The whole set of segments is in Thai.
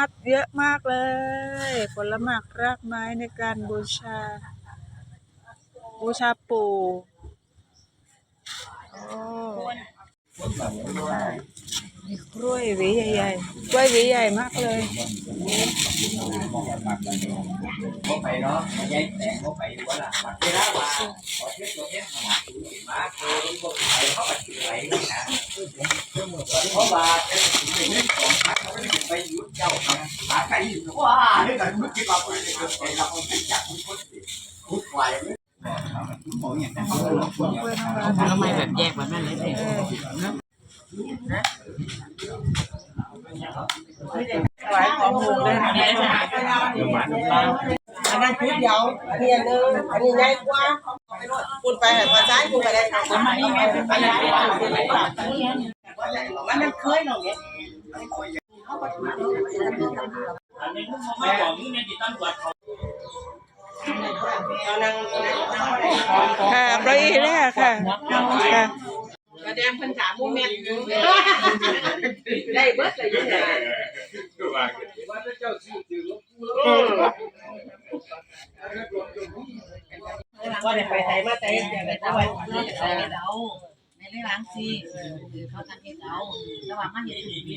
มัดเยอะมากเลย ผลหมากรากไม้ในการบูชา บูชาปู่โอ้กล้วยหวีใหญ่ๆกล้วยหวีใหญ่มากเลยบ่ไป เนาะยายแสงบ่ไปดูว่าล่ะบัดเวลาว่าขอเทศตัวเนี้ยมามาคือบ่ไปเขาบัดสิไปนะเพราะว่าจะถึงเรื่องของพระเขาไม่ได้ไปยุดเจ้านะหาใครอยู่ว่าเรื่องนั้นมันคิดว่าคนจะเกิดเราคงเป็นจากคนคนสิทุกฝ่ายเลยหมออย่างนั้นเขาลงทุนกล้วยน้ำว้าทำไมแบบแยกแบบนั้นเลยสิเออถวายของบุญเลยนะอันนั้นชุดเดียวอันนี้อันนึงอันนี้ใหญ่กว่า คุณไปให้พอใจคุณไปได้ทางคนมานี่ไงเป็นไปได้มันมันเคยหน่อยไม่บอกนี่เนี่ยติดตั้งวัดเขาเรานั่งค่ะปลาอีเลยค่ะค่ะค่ะกระแดงพันสามโมเมนต์ได้เบิดเลยเนี่ย ก็ได้ไปไทยมาไทยอย่างไรก็ไปเออเราในเรื่องล้างซีคือเขาทำให้เราระหว่างมันยังอยู่ดี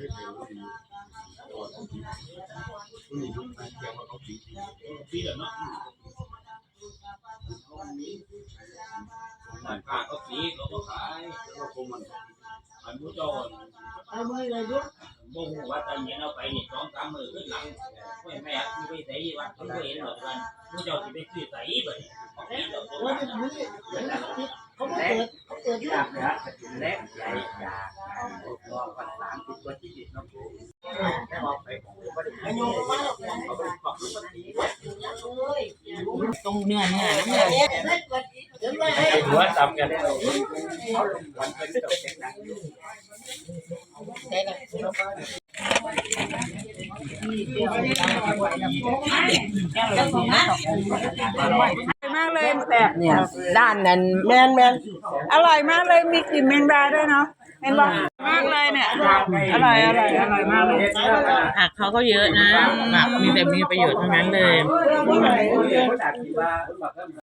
เราะมันปากก็สีเขาก็ขายแล้วก็คงมันมันผู้จอนไอ้เมื่ไรด้วยบ่ฮู้ว่าตอนนี้เราไปนี่สองสามมือขึ้นหลังไม่แม่ที่ไปใส่วัดเขาเห็นหรอกกันผู้จ้าสิไปซื้อใส่บัดนี้ว่าจะมีเขาเกิดเขาเกิดอยากน ตัวที่ดิบน้ำผู้แค่บอกไปของบ่ได้อายุมากเขาไปบอกว่าดี ตรงเนื้อเนื้อน้ำมัน ถือว่าซ้ำกันได้เลยเขาลงวันเป็น ตกเช็คหนังอยู่มากเลยเนี่ย ด้านนั้นแมนแมนอร่อยมากเลยมีกลิ่นแมงดาด้วยเนาะเห็นปะมากเลยเนี่ยอร่อยอร่อยอร่อยมากเลยผักเขาก็เยอะนะแบบมีแต่มีประโยชน์ทั้งนั้นเลยเขาดักที่ว่า